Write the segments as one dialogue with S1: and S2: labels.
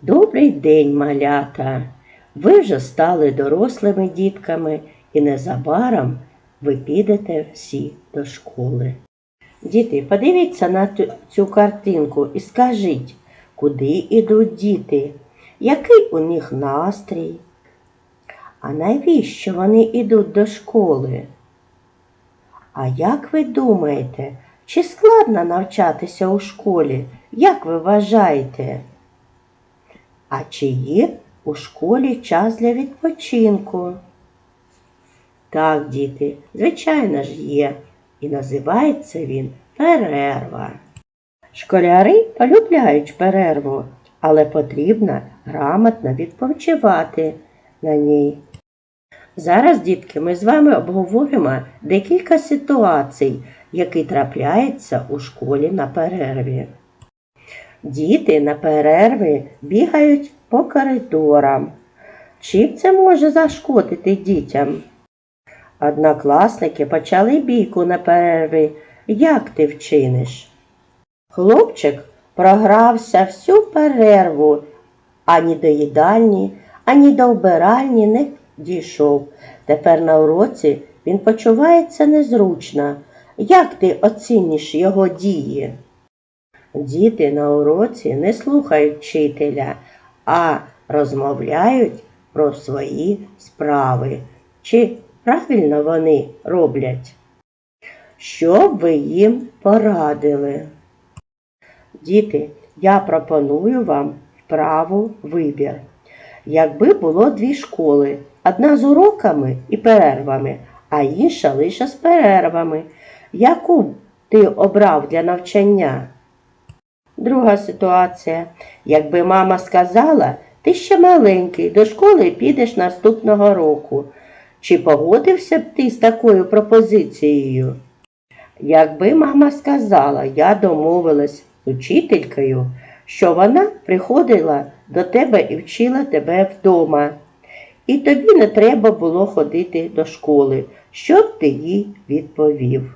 S1: Добрий день, малята! Ви вже стали дорослими дітками і незабаром ви підете всі до школи. Діти, подивіться на цю картинку і скажіть, куди ідуть діти, який у них настрій? А навіщо вони йдуть до школи? А як ви думаєте, чи складно навчатися у школі? Як ви вважаєте? А чи є у школі час для відпочинку? Так, діти, звичайно ж є. І називається він перерва. Школяри полюбляють перерву, але потрібно грамотно відпочивати на ній. Зараз, дітки, ми з вами обговоримо декілька ситуацій, які трапляються у школі на перерві. Діти на перерви бігають по коридорам. Чим це може зашкодити дітям? Однокласники почали бійку на перерві. Як ти вчиниш? Хлопчик програвся всю перерву, ані до їдальні, ані до вбиральні не дійшов. Тепер на уроці він почувається незручно. Як ти оціниш його дії? Діти на уроці не слухають вчителя, а розмовляють про свої справи. Чи правильно вони роблять? Що б ви їм порадили? Діти, я пропоную вам вправу вибір. Якби було дві школи, одна з уроками і перервами, а інша лише з перервами, яку ти обрав для навчання? Друга ситуація. Якби мама сказала, ти ще маленький, до школи підеш наступного року. Чи погодився б ти з такою пропозицією? Якби мама сказала, я домовилась з учителькою, що вона приходила до тебе і вчила тебе вдома, і тобі не треба було ходити до школи, що б ти їй відповів?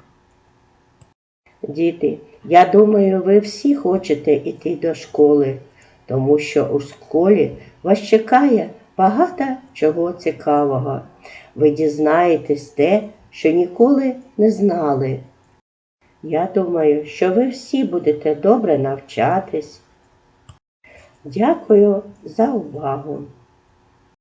S1: Діти, я думаю, ви всі хочете йти до школи, тому що у школі вас чекає багато чого цікавого. Ви дізнаєтесь те, що ніколи не знали. Я думаю, що ви всі будете добре навчатись. Дякую за увагу.